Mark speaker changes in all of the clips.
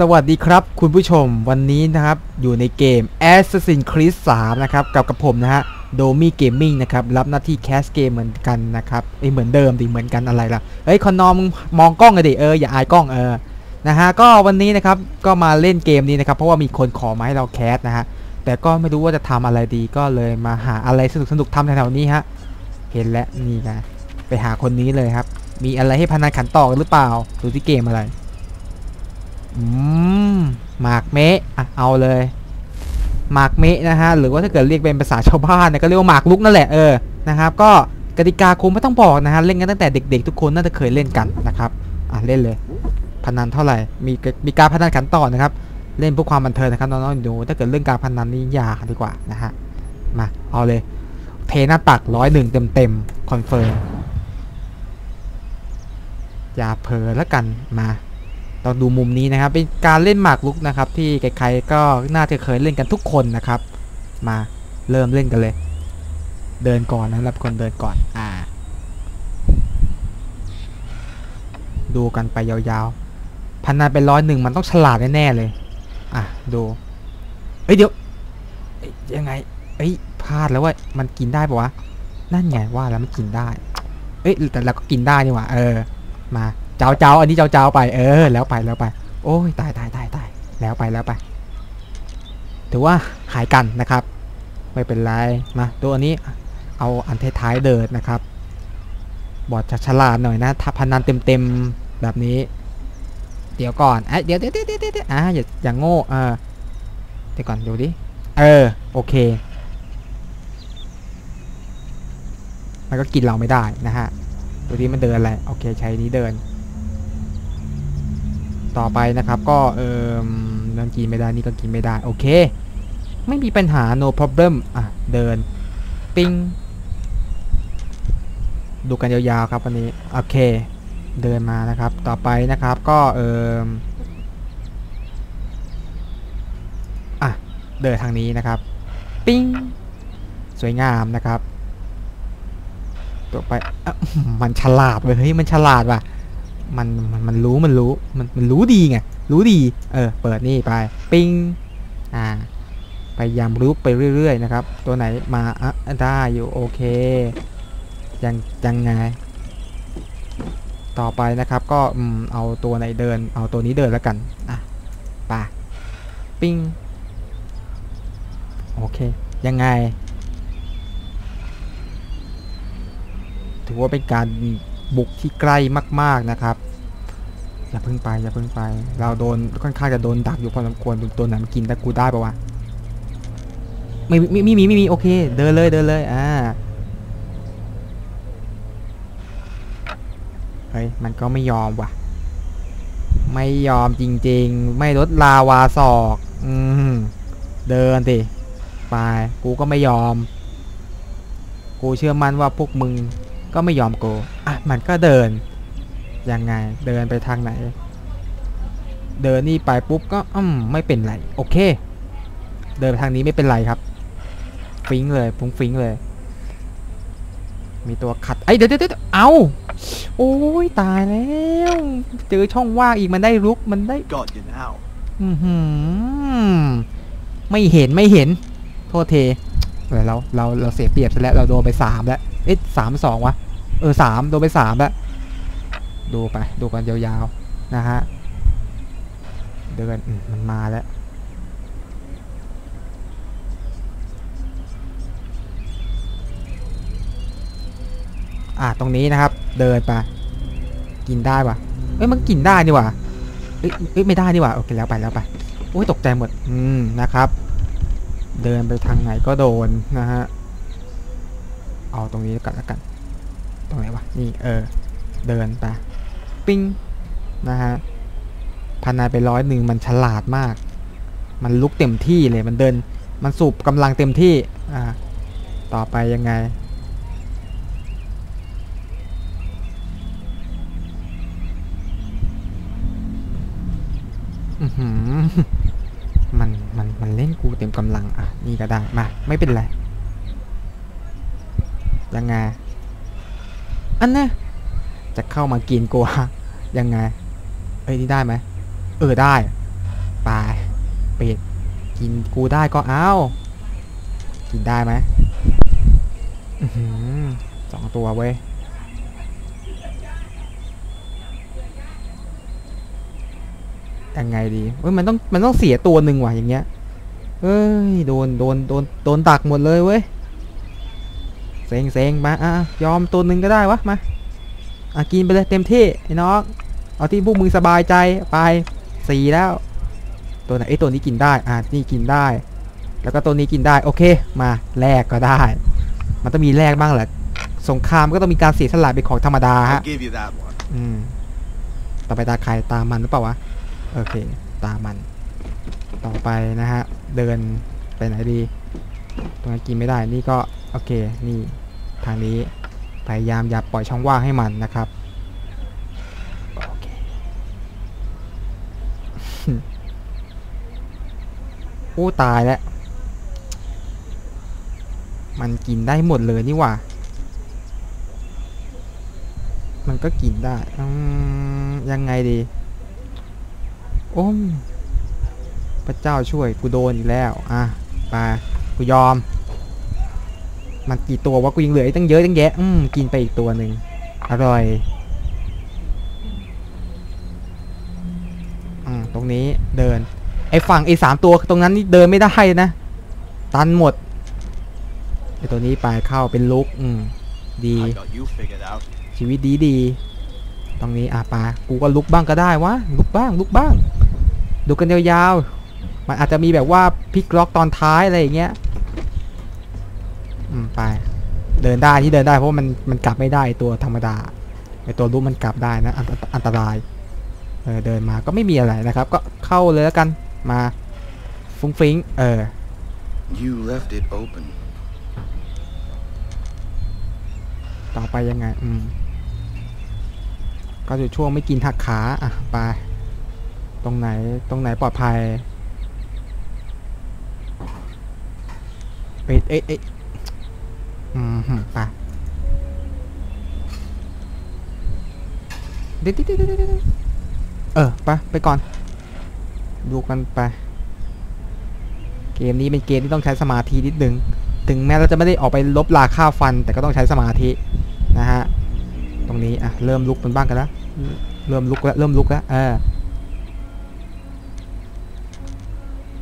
Speaker 1: สวัสดีครับคุณผู้ชมวันนี้นะครับ อยู่ในเกม Assassin's Creed 3 นะครับกับกับผมนะฮะโดมี่เกมมิ่งนะครับ รับหน้าที่แคสเกมเหมือนกันนะครับเอ้เหมือนเดิมดิเหมือนกันอะไรล่ะเฮ้ยคอนนอมมองกล้องเลยดิเอออย่าอายกล้องเออนะฮะก็วันนี้นะครับก็มาเล่นเกมนี้นะครับ เพราะว่ามีคนขอมาให้เราแคสนะฮะแต่ก็ไม่รู้ว่าจะทำอะไรดีก็เลยมาหาอะไรสนุกสนุกๆทำแถวๆนี้ฮะเห็นแล้วนี่นะไปหาคนนี้เลยครับ มีอะไรให้พนันขันต่อกันหรือเปล่าดูที่เกมอะไร อืมหมากเมะอะเอาเลยหมากเมะนะฮะหรือว่าถ้าเกิดเรียกเป็นภาษาชาวบ้านเนี่ยก็เรียกว่าหมากลุกนั่นแหละเออนะครับก็กติกาคงไม่ต้องบอกนะฮะเล่นกันตั้งแต่เด็กๆ ทุกคนน่าจะเคยเล่นกันนะครับอะเล่นเลย พนันเท่าไหร่มีมีการพนันขันต่อนะครับเล่นเพื่อความบันเทิงนะครับน้องๆดูถ้าเกิดเรื่องการพนันนี่อย่าดีกว่านะฮะมาเอาเลย เทหน้าตักร้อยหนึ่งเต็มๆคอนเฟิร์มอย่าเผลอแล้วกันมา เราดูมุมนี้นะครับ เป็นการเล่นหมากรุกนะครับ ที่ใครๆก็น่าจะเคยเล่นกันทุกคนนะครับ มาเริ่มเล่นกันเลย เดินก่อนนะครับคนเดินก่อนอ่า ดูกันไปยาวๆ พันนันเป็นร้อยหนึ่งมันต้องฉลาดแน่ๆเลย อะดูเอ้ยเดี๋ยวยยังไง เอ้ยพลาดแล้วว่ามันกินได้ปะวะนั่นไงว่าแล้วมันกินได้ เอ้ยแต่เราก็กินได้นี่หว่าเออมา เจ้าเจ้าอันนี้เจ้าเจ้าไปเออ แล้วไปแล้วไป โอ้ยตายตายตายตายแล้วไปแล้วไป ถือว่าหายกันนะครับ ไม่เป็นไรมาตัวอันนี้เอาอันท้ายเดินนะครับ บอดจะฉลาดหน่อยนะถ้าพนันเต็มๆแบบนี้ เดี๋ยวก่อนเอ้ยเดี๋ยวเดี๋ยวเดี๋ยวเดี๋ยวเดี๋ยวอ่าอย่าอย่างโง่เออเดี๋ยวก่อนดูดิเออโอเคมันก็กินเราไม่ได้นะฮะดูที่มันเดินอะไร โอเค ใช้นี้เดิน ต่อไปนะครับก็เออเรื่องกินไม่ได้นี่ก็กินไม่ได้โอเค ไม่มีปัญหา no problem อะเดิน ปิ้งดูกันยาวๆครับวันนี้โอเค เดินมานะครับ ต่อไปนะครับก็เอออะเดินทางนี้นะครับ ปิ้งสวยงามนะครับต่อไปอะมันฉลาดเว้ยเฮ้ยมันฉลาดว่ะ มันมันมันรู้มันรู้มันมันรู้ดีไงรู้ดี เออ เปิดนี่ไปปิ้งอ่าพยายามรู้ไปเรื่อย ๆ นะครับ ตัวไหนมาอะได้อยู่โอเคยังยังไง ต่อไปนะครับ ก็อืมเอาตัวไหนเดิน เอาตัวนี้เดินแล้วกันอะไปปิ้งโอเค ยังไง ถือว่าเป็นการ บุกที่ใกล้มาก ๆนะครับอย่าเพิ่งไปอย่าเพิ่งไป เราโดนค่อนข้างจะโดนดักอยู่พอสมควรตัวไหนมันกินแต่กูได้ปะวะไม่ไม่ไม่มีไม่มีโอเค เดินเลยเดินเลยอ่าเฮ้ยมันก็ไม่ยอมว่ะ ไม่ยอมจริง ๆ ไม่ลดลาวาศอก อืมเดินดิไปกูก็ไม่ยอม กูเชื่อมั่นว่าพวกมึง ก็ไม่ยอมโกอะมันก็เดิน ยังไงเดินไปทางไหน เดินนี่ไปปุ๊บก็อืมไม่เป็นไร โอเค เดินไปทางนี้ไม่เป็นไรครับ ฟิงเลยพุงฟิงเลย มีตัวขัดไอ้ยเดี๋ยวเดี๋ยวเดี๋ยวเอาโอ้ยตายแล้วเจอช่องว่างอีกมันได้ลุกมันได้
Speaker 2: Got you now.
Speaker 1: อือหือไม่เห็นไม่เห็น โทษเทเออเราเราเราเสียเปรียบซะแล้วเราโดนไปสามแล้วเอ๊ะสามสองวะ เออสามโดนไปสามแล้วดูไปดูกันยาวๆนะฮะเดินมันมาแล้วอะตรงนี้นะครับ เดินไปกินได้ปะเอ้ยมันกินได้นี่ว่าเอ้ยเอ้ยไม่ได้นี่ว่าโอเคแล้วไปแล้วไปโอ้ยตกใจหมดอืมนะครับ เดินไปทางไหนก็โดนนะฮะเอาตรงนี้ก่อนแล้วกัน รงไหนวะ นี่เออ เดินไป ปิ้ง นะฮะพันนายไปร้อยหนึ่งมันฉลาดมาก มันลุกเต็มที่เลย มันเดิน มันสูบกำลังเต็มที่ อ่า ต่อไปยังไง อือหือมัน มัน มันเล่นกูเต็มกำลัง อะ นี่ก็ได้ มา ไม่เป็นไร ยังไง อันเนี้ยจะเข้ามากินกูฮะยังไง เอ้ยนี่ได้ไหมเออได้ไปเป็ดกินกูได้ก็เอากินได้ไหมสองตัวเว้ยยังไงดีเฮ้ยมันต้องมันต้องเสียตัวหนึ่งว่ะอย่างเงี้ยเอ้ยโดนโดนโดนโดนตักหมดเลยเว้ย เซ็งเซ็งมาอะยอมตัวหนึ่งก็ได้วะมาอะกินไปเลยเต็มที่ไอ้น้องเอาที่พวกมึงสบายใจไปสี่แล้ว ตัวไหนไอ้ยตัวนี้กินได้อะนี่กินได้ แล้วก็ตัวนี้กินได้โอเคมาแลกก็ได้ มันต้องมีแลกบ้างแหละสงครามก็ต้องมีการเสียสละเป็นของธรรมดาฮะ
Speaker 2: I'll give you that one.
Speaker 1: อืมต่อไปตาใครตามมันหรือเปล่าวะโอเค ตามมัน ต่อไปนะฮะ เดินไปไหนดี ตรงนั้นกินไม่ได้นี่ก็โอเคนี่ทางนี้พยายามอย่าปล่อยช่องว่างให้มันนะครับโอเคโอ้ตายแล้วมันกินได้หมดเลยนี่หว่า มันก็กินได้ยังไงดี โอ้มพระเจ้าช่วยกูโดนอีกแล้ว อะไป กูยอม มันกี่ตัววะกูยังเหลืออีกตั้งเยอะตั้งแยะ อืมกินไปอีกตัวหนึ่งอร่อย อืมตรงนี้เดิน ไอ้ฝั่งไอ้สามตัวตรงนั้นนี่เดินไม่ได้นะ ตันหมดไอ้ตัวนี้ไปเข้าเป็นลุก อืมดี
Speaker 2: I got you figured out.
Speaker 1: ชีวิตดีดีๆตรงนี้อะปากูก็ลุกบ้างก็ได้วะลุกบ้างลุกบ้าง ดูกันยาวๆมันอาจจะมีแบบว่าพลิกล็อกตอนท้ายอะไรอย่างเงี้ย อืมไป เดินได้ที่เดินได้เพราะว่ามันมันกลับไม่ได้ไอ้ตัวธรรมดาไอตัวลุกมันกลับได้นะอันอันอันตรายเออเดินมาก็ไม่มีอะไรนะครับ ก็เข้าเลยแล้วกันมาฟุ้งฟิ้งเออ
Speaker 2: You left it open.
Speaker 1: ต่อไปยังไง อืม ก็อยู่ช่วงไม่กินหักขา อะ ไป ตรงไหน ตรงไหนปลอดภัย เอ้ยเอ้ยเอืมไปเดี๋ยวเดี๋ยวเดี๋ยวเดี๋ยวเดี๋ยวเออไปไปก่อน ดูกันไป เกมนี้เป็นเกมที่ต้องใช้สมาธินิดนึง ถึงแม้เราจะไม่ได้ออกไปลบราค่าฟัน แต่ก็ต้องใช้สมาธินะฮะ ตรงนี้อะเริ่มลุกมันบ้างกันแล้ว เริ่มลุกแล้วเริ่มลุกแล้วเออ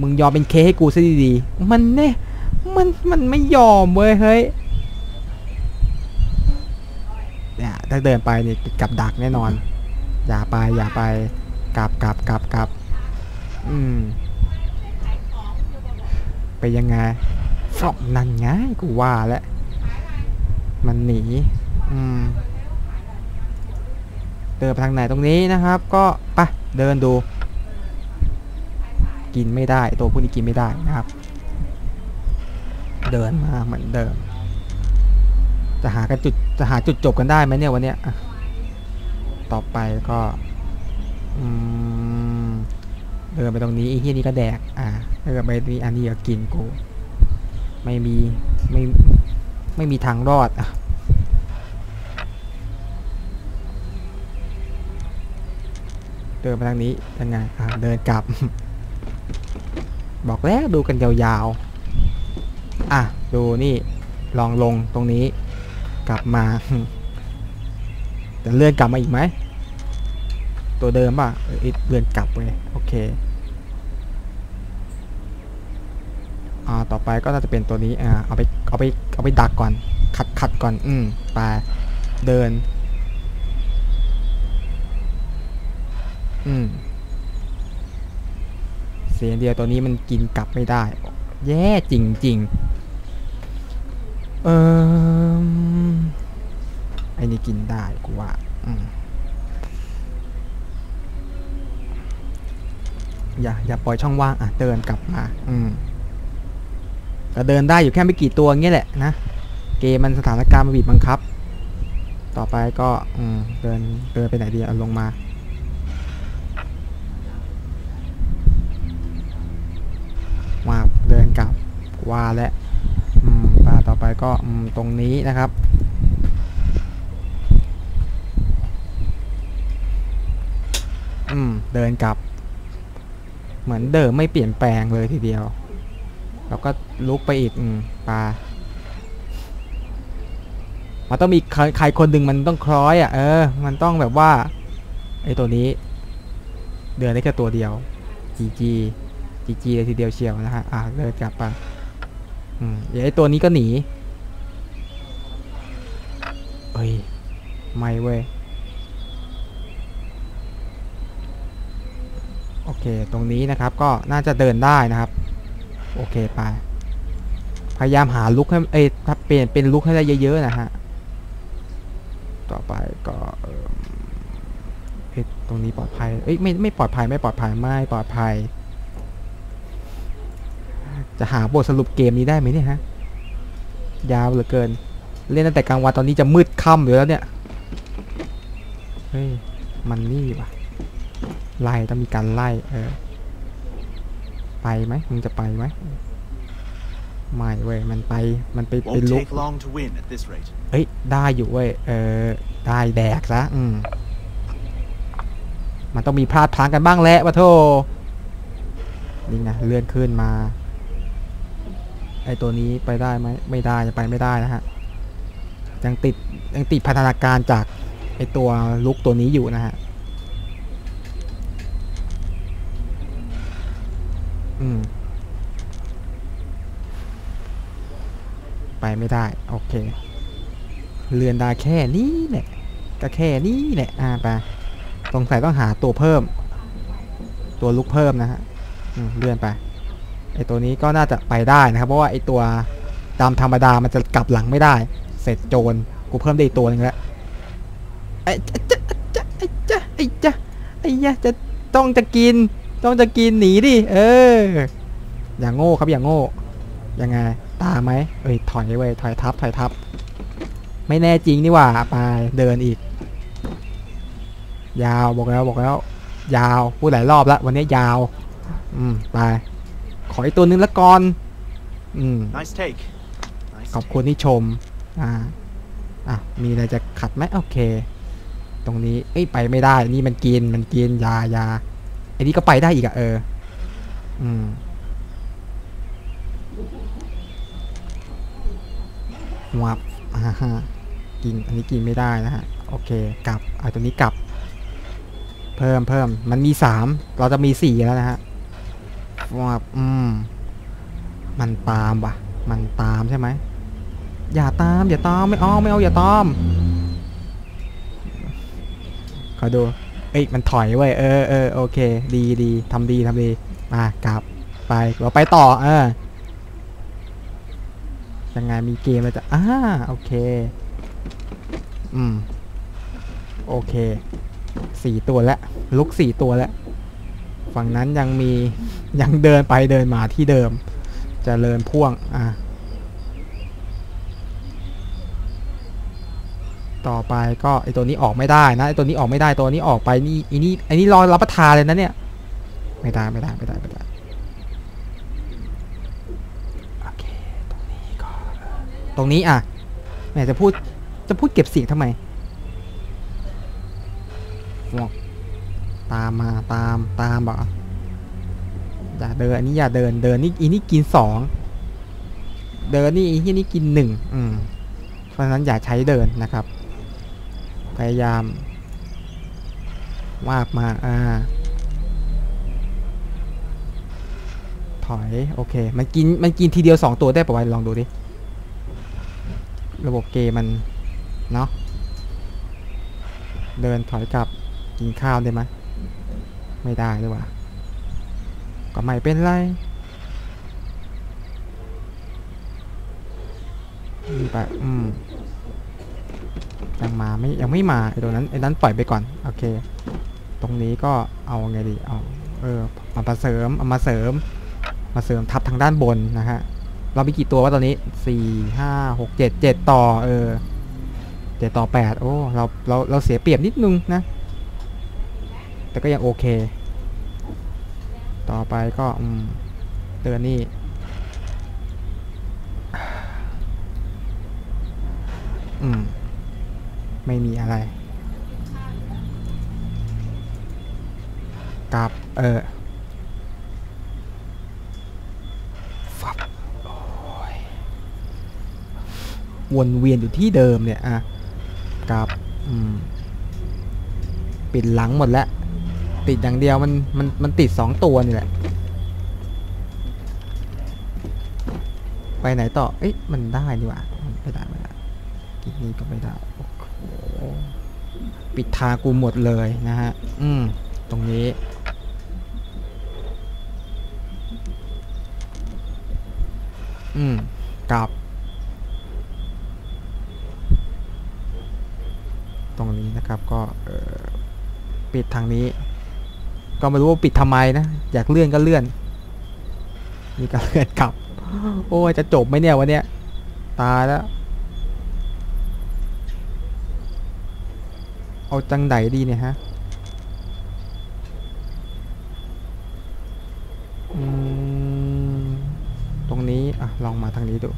Speaker 1: มึงยอมเป็นเคให้กูซะดีๆ มันเนี่ยมันมันไม่ยอมเว้ยเฮ้ย เนี่ย ถ้าเดินไปนี่กับดักแน่นอน อย่าไปอย่าไปกลับกลับกลับกลับอืมไปยังไงฟอบนั่นไงกูว่าแล้วมันหนีอืมเดินไปทางไหนตรงนี้นะครับ ก็ไปเดินดู กินไม่ได้ตัวพวกนี้กินไม่ได้นะครับ เดินมาเหมือนเดิม จะหากันจุดจะหาจุดจบกันได้ไหมเนี่ยวันเนี้ยต่อไปก็เดินไปตรงนี้ไอ้เฮียนี่ก็แดก อ่าถ้าเกิดไปนี่อันนี้ก็กินกูไม่มีไม่ไม่มีทางรอดอะเดินไปทางนี้ยังไงอ่าเดินกลับ บอกแล้วดูกันยาวๆ อะ ดูนี่ลองลงตรงนี้ กลับมาจะเลื่อนกลับมาอีกไหม ตัวเดิมป่ะเอ้ยเลื่อนกลับไปโอเคอ่าต่อไปก็น่าจะเป็นตัวนี้อ่าเอาไปเอาไปเอาไปดักก่อน ขัดขัดก่อนอืมไปเดิน อืมเสียงเดียวตัวนี้มันกินกลับไม่ได้ แย่จริงๆเออ อ้นี่กินได้กูว่าอย่าอย่าปล่อยช่องว่างอะเดินกลับมา อืมก็เดินได้อยู่แค่ไม่กี่ตัวเงี้ยแหละนะเกมมันสถานการณ์มันบีบบังคับ ต่อไปก็อืมเดินเดินไปไหนดีเอาลงมาว่าเดินกลับว่าและอืมปต่อไปก็อืมตรงนี้นะครับ อืม เดินกลับ เหมือนเดิมไม่เปลี่ยนแปลงเลยทีเดียว แล้วก็ลุกไปอีกอปลามันต้องมีใครคนหนึ่งมันต้องคล้อยอะ เออ มันต้องแบบว่าไอ้ตัวนี้ เดินได้แค่ตัวเดียว GG GG เลยทีเดียวเชียวนะฮะอะเดินกลับไปอืมเดี๋ยวไอ้ตัวนี้ก็หนีเอ้ยไม่เว้ย โอ เค ตรงนี้นะครับก็น่าจะเดินได้นะครับ โอเคไป พยายามหาลุกให้เอ้ยถ้าเปลี่ยนเป็นลุกให้ได้เยอะๆนะฮะ ต่อไปก็เอิ่มเอ้ยตรงนี้ปลอดภัย เอ้ยไม่ไม่ปลอดภัยไม่ปลอดภัยไม่ปลอดภัย จะหาบทสรุปเกมนี้ได้ไหมเนี่ยฮะ ยาวเหลือเกิน เล่นตั้งแต่กลางวันตอนนี้จะมืดค่ำอยู่แล้วเนี่ย เฮ้ย มันนี่ว่ะ ไล่ต้องมีการไล่เออไปไหมมึงจะไปไหมไม่เว้ยมันไปมันไปเป็น
Speaker 2: Won't
Speaker 1: ลุก
Speaker 2: take long to win at this rate.
Speaker 1: เอ้ยได้อยู่เว้ยเออได้แดกซะอืมมันต้องมีพลาดพลั้งกันบ้างแหละวะโทนี่ไงเลื่อนขึ้นมาไอตัวนี้ไปได้ไหมไม่ได้จะไปไม่ได้นะฮะยังติดยังติดพัฒนาการจากไอตัวลุกตัวนี้อยู่นะฮะ อืม ไปไม่ได้ โอเค เรือนด้แค่นี้แหละก็แค่นี้แหละ อ่าไปสงสัยต้องหาตัวเพิ่ม ตัวลุกเพิ่มนะฮะเลื่อนไป ไอตัวนี้ก็น่าจะไปได้นะครับ เพราะว่าไอตัวตามธรรมดามันจะกลับหลังไม่ได้ เสร็จโจร กูเพิ่มได้อีกตัวหนึงแล้ว ไอ้จ๊ะจ๊ะไอ้จ๊ะไอ้จ๊ะไอ้ยะจะต้องจะกิน ต้องจะกินหนีดิ เออ อย่างโง่ครับอย่างโง่ ยังไง ตามไหมเอ้ยถอยเว้ยถอยทับถอยทับ ไม่แน่จริงนี่หว่าไปเดินอีก ยาวบอกแล้วบอกแล้ว ยาวพูดหลายรอบแล้ววันนี้ยาว อืมไป ขออีกตัวนึงละก่อน อืม
Speaker 2: Nice take. Nice
Speaker 1: ขอบคุณที่ชม อ่า อะ มีอะไรจะขัดไหมโอเค ตรงนี้ เอ้ย ไปไม่ได้ นี่มันกิน มันกิน ยายาไอ้นี่ก็ไปได้อีกอะเออ อืมวับอ่าฮะกิน อันนี้กินไม่ได้นะฮะ โอเค กลับเอาตัวนี้กลับ เพิ่มเพิ่ม มันมีสาม เราจะมีสี่แล้วนะฮะวับอืม มันตามว่ะมันตามใช่ไหม อย่าตาม อย่าตาม ไม่เอาไม่เอา อย่าตามขอดู เอ้ยมันถอยเว้ยเออเออโอเค ดีดีทำดีทำดีมากลับไปเราไปต่อเออยังไงมีเกมแล้วจะอ่าโอเค อืม โอเคสี่ตัวแล้วลุกสี่ตัวแล้วฝั่งนั้นยังมียังเดินไปเดินมาที่เดิมจเจริญพ่วงอะ ต่อไปก็ไอตัวนี้ออกไม่ได้นะไอตัวนี้ออกไม่ได้ตัวนี้ออกไปนี่อีนี่ไอนี่รอรับประทานเลยนะเนี่ยไม่ได้ไม่ได้ไม่ได้ไม่ได้โอเคตรงนี้ก็ตรงนี้อะแหมจะพูดจะพูดเก็บเสียงทำไมฟวกตามมาตามตามบอกอย่าเดินอันนี้อย่าเดินเดินนี่อีนี่กินสองเดินนี่อีนี่กินหนึ่งอืมเพราะฉะนั้นอย่าใช้เดินนะครับ ยายาม วาบมาอ่าถอย โอเค มันกิน มันกินทีเดียวสองตัวได้ปะวะลองดูดิ ระบบเกมมัน เนาะเดินถอยกลับกินข้าวได้ไหมไม่ได้ด้วยว่ะก็ไม่เป็นไรนี่ไปอืม ยังมาไม่ยังไม่มาไอ้ตัวนั้นไอ้นั้นปล่อยไปก่อนโอเค ตรงนี้ก็เอาไงดีเอาเออเอามาเสริมเอามาเสริม มาเสริมทับทางด้านบนนะฮะเรามีกี่ตัววะตอนนี้สี่ห้าหกเจ็ดเจ็ดต่อเออเจ็ดต่อแปดโอ้เราเราเราเสียเปรียบนิดนึงนะ แต่ก็ยังโอเค ต่อไปก็อืมเดินนี่อืม ไม่มีอะไรกับเออวนเวียนอยู่ที่เดิมเนี่ยอะกับปิดหลังหมดแล้ว ติดอย่างเดียวมันมันมันติดสองตัวนี่แหละ ไปไหนต่อ เอ๊ะมันได้ดีกว่าไม่ได้ไม่ได้กินนี้ก็ไม่ได้ ปิดทากูหมดเลยนะฮะ อืม ตรงนี้ อืมกลับ ตรงนี้นะครับก็ปิดทางนี้ ก็ไม่รู้ว่าปิดทำไมนะ อยากเลื่อนก็เลื่อน นี่ก็เลื่อนกลับ โอ้ยจะจบไหมเนี่ยวันเนี้ยตายแล้ว เอาจังไดดีเนี่ยฮะตรงนี้อะลองมาทางนี้ดู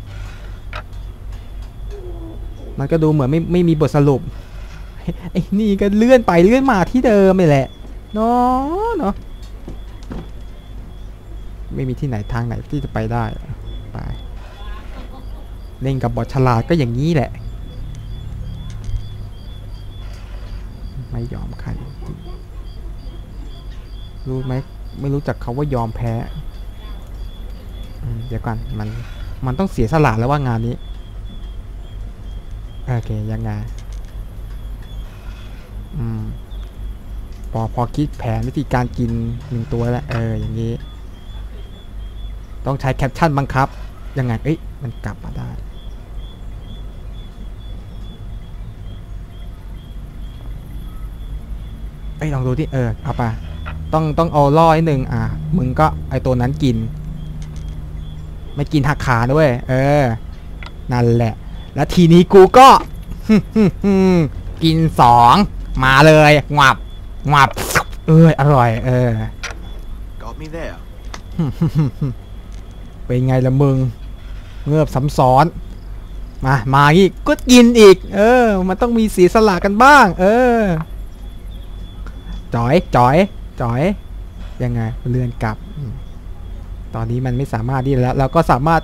Speaker 1: มันก็ดูเหมือนไม่ไม่มีบทสรุปไอ้นี่ก็เลื่อนไปเลื่อนมาที่เดิมนี่แหละเนาะเนาะไม่มีที่ไหนทางไหนที่จะไปได้ไปเล่นกับบอทฉลาดก็อย่างนี้แหละ ไม่ยอมใครรู้ไหมไม่รู้จักเขาว่ายอมแพ้เดี๋ยวก่อนมันมันต้องเสียสละแล้วว่างานนี้ โอเค ยังไง อืม พอพอคิดแผนวิธีการกินหนึ่งตัวแล้ว เออ อย่างนี้ ต้องใช้แคปชั่นบังคับ ยังไง เอ้ย มันกลับมาได้ อ้ยลองดูที่เออเอาไปะต้องต้องเอาล่อไอ้หนึ่งอะมึงก็ไอตัวนั้นกิน ไม่กินหักขาด้วย เออ นั่นแหละ แล้วทีนี้กูก็กินสองมาเลยงวับงวับ เอออร่อย เออ
Speaker 2: Got me there.
Speaker 1: เป็นไงละมึงเงือบซ้ำซ้อน มา มาอีกก็กินอีก เออ มันต้องมีสีสละกันบ้าง เออ จอยจอยจอยยังไงเลื่อนกลับอตอนนี้มันไม่สามารถที่แล้ว เราก็สามารถ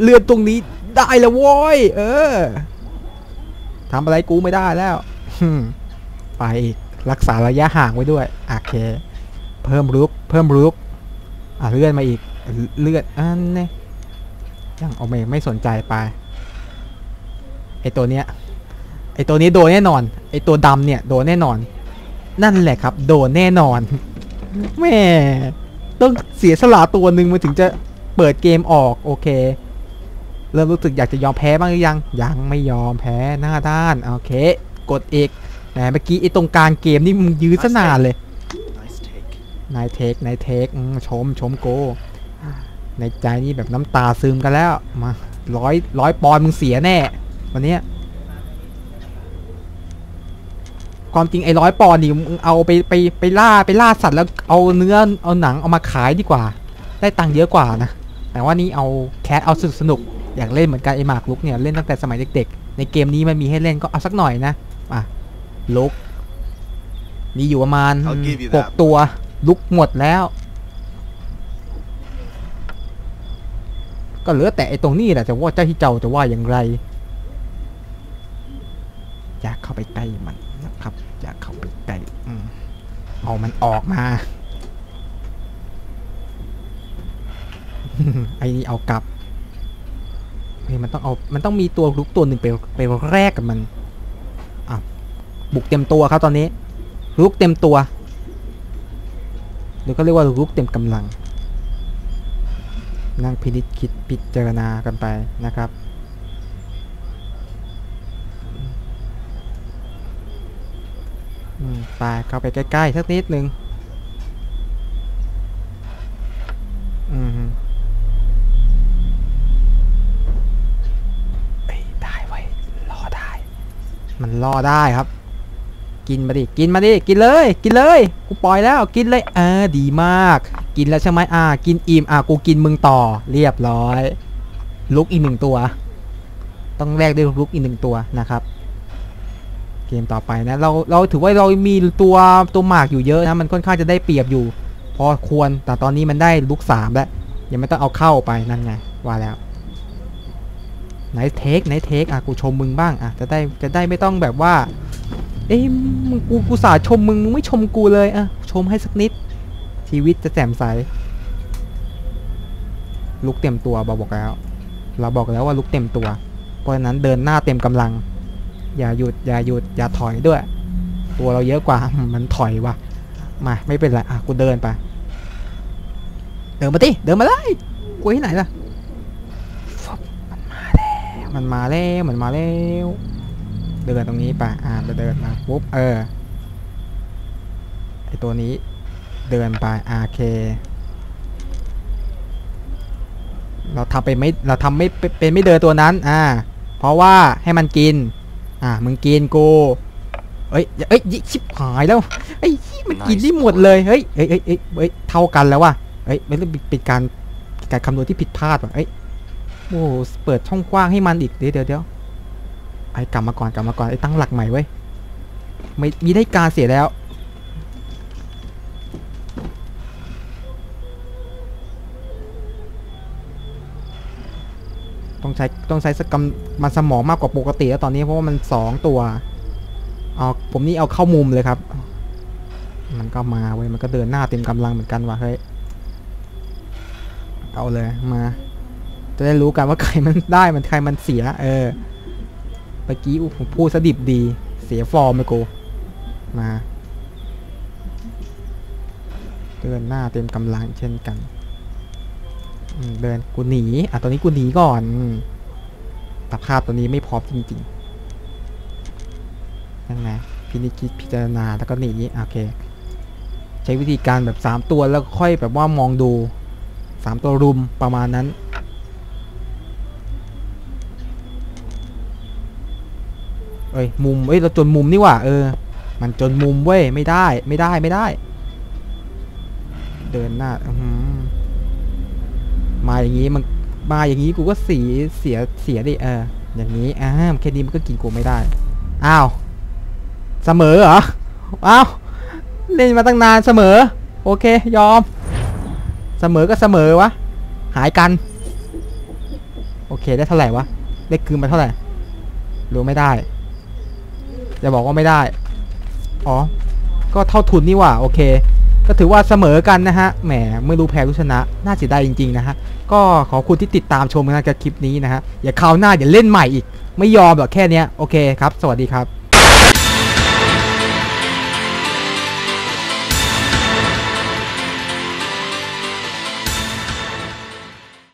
Speaker 1: เลื่อนตรงนี้ได้แล้วโว้ยเออทำอะไรกูไม่ได้แล้วไปอีกรักษาระยะห่างไว้ด้วยโอเค เพิ่มรุกเพิ่มรุกอะเลื่อนมาอีกเลื่อนอันนี้ยังเอาไม่ไม่สนใจไปไอตัวเนี้ยไอตัวนี้โดนแน่นอนไอตัวดำเนี่ยโดนแน่นอน นั่นแหละครับ โดนแน่นอน แม่ต้องเสียสละตัวหนึ่งมันถึงจะเปิดเกมออกโอเค เริ่มรู้สึกอยากจะยอมแพ้บ้างหรือยัง ยังไม่ยอมแพ้หน้าด้านโอเค กดอีกแหมเมื่อกี้ไอตรงกลางเกมนี่มึงยื้อซะนานเลยนายเทคนายเทคชมชมโก ในใจนี่แบบน้ำตาซึมกันแล้วมาร้อยร้อยปอนมึงเสียแน่ วันนี้ย ความจริงไอ้ร้อยปอนด์นี่มึงเอาไปไปไปล่าไปล่าสัตว์แล้วเอาเนื้อเอาหนังเอามาขายดีกว่า ได้ตังค์เยอะกว่านะแต่ว่านี่เอาแคสเอาสนุกสนุกอยากเล่นเหมือนกันไอ้หมากลุกเนี่ยเล่นตั้งแต่สมัยเด็กๆ ในเกมนี้มันมีให้เล่นก็เอาสักหน่อยนะอะลุกมีอยู่ประมาณ
Speaker 2: I'll give you
Speaker 1: หก
Speaker 2: that.
Speaker 1: ตัวลุกหมดแล้ว ก็เหลือแต่ไอ้ตรงนี้แหละจะว่าเจ้าที่เจ้าจะว่าอย่างไร อยากเข้าไปใกล้มันนะครับ อยากเข้าไปใกล้อืมเอา มันออกมา ไอ้นี่เอากลับเฮ้ยมันต้องเอา มันต้องมีตัวลุกตัวหนึ่งไปไปแรกกับมันอะบุกเต็มตัวครับตอนนี้ ลุกเต็มตัวหรือก็เรียกว่าลุกเต็มกำลัง นั่งพินิจคิดพิจารณากันไปนะครับ ไปเข้าไปใกล้ๆสักนิดนึงอืมฮึเอ้ยได้ไว้รอได้ มันรอได้ครับ กินมาดิ กินมาดิ กินเลย กินเลย กูปล่อยแล้ว กินเลยเออดีมาก กินแล้วใช่ไหมอ่า กินอิ่ม อ่ากูกินมึงต่อ เรียบร้อย ลุกอีกหนึ่งตัว ต้องแลกด้วยลุกอีกหนึ่งตัวนะครับ เกมต่อไปนะเราเราถือว่าเรามีตัวตัวหมากอยู่เยอะนะมันค่อนข้างจะได้เปรียบอยู่ พอควรแต่ตอนนี้มันได้ลุกสามแล้วยังไม่ต้องเอาเข้าไปนั่นไงว่าแล้วไหนเทคไหนเทคอะกูชมมึงบ้างอะจะได้จะได้ไม่ต้องแบบว่า เอ้ยมึงกูกูสาชมมึงมึงไม่ชมกูเลยอะชมให้สักนิด ชีวิตจะแจ่มใสลุกเต็มตัวเราบอกแล้ว เราบอกแล้วว่าลุกเต็มตัว เพราะฉะนั้นเดินหน้าเต็มกำลัง อย่าหยุดอย่าหยุดอย่าถอยด้วย ตัวเราเยอะกว่ามันถอยว่ะมาไม่เป็นไรอะกูเดินไป เดินมาดิเดินมาเลยกูที่ไหนล่ะมันมาแล้วมันมาแล้วมันมาแล้วเดินตรงนี้ไปอ่าเดินมาปุ๊บเออไอตัวนี้เดินไปอาเค เราทำไปไม่เราทำไม่เป็นเป็นไม่เดินตัวนั้นอ่าเพราะว่าให้มันกิน อ่ามึงกินกูเอ้ยอย่าเอ้ยชิบหายแล้วไอ้ยมันกินได้หมดเลยเฮ้ยเอ้ยเอ้ยเอ้ยเอ้ยเท่ากันแล้วว่ะเอ้ยไม่ได้เป็นการการคำนวณที่ผิดพลาดว่ะเอ้ยโอ้โหเปิดช่องกว้างให้มันอีกเดี๋ยวเดี๋ยวเดี๋ยวไอ้กลับมาก่อนกลับมาก่อนไอ้ตั้งหลักใหม่เว้ยไม่มีได้การเสียแล้ว ต้องใช้ต้องใช้สกำมันสมองมากกว่าปกติแล้วตอนนี้เพราะว่ามันสองตัวเอาผมนี่เอาเข้ามุมเลยครับ มันก็มาเว้ยมันก็เดินหน้าเต็มกำลังเหมือนกันว่ะเฮ้ยเอาเลยมา จะได้รู้กันว่าใครมันได้มันใครมันเสีย เออเมื่อกี้ผมพูดสดิบดี เสียฟอร์มไปกูมาเดินหน้าเต็มกำลังเช่นกัน เดินกูหนี อะตอนนี้กูหนีก่อนอืมสภาพตัวนี้ไม่พร้อมจริงๆยังไงพินิจพิจารณาแล้วก็หนีโอเค ใช้วิธีการแบบสามตัวแล้วค่อยแบบว่ามองดูสามตัวรุมประมาณนั้นเอ้ยมุมเอ้ยเราจนมุมนี่ว่าเออ มันจนมุมเว้ยไม่ได้ไม่ได้ไม่ได้ เดินหน้าอื้อหือ มาอย่างนี้มันมาอย่างนี้กูก็เสียเสียเสียดิเอออย่างนี้อ้าวแค่นี้มันก็กินกูไม่ได้อ้าวเสมอเหรออ้าวเล่นมาตั้งนานเสมอ โอเคยอม เสมอก็เสมอวะหายกัน โอเคได้เท่าไหร่วะได้คืนมาเท่าไหร่รู้ไม่ได้จะบอกว่าไม่ได้ อ๋อ ก็เท่าทุนนี่ว่า โอเค ก็ถือว่าเสมอกันนะฮะ แหมไม่รู้แพ้รู้ชนะ น่าเสียดายจริงๆนะฮะ ก็ขอบคุณที่ติดตามชมนะกับคลิปนี้นะฮะ อย่าคราวหน้าอย่าเล่นใหม่อีก ไม่ยอมหรอกแค่นี้โอเคครับ สวัสดีครับ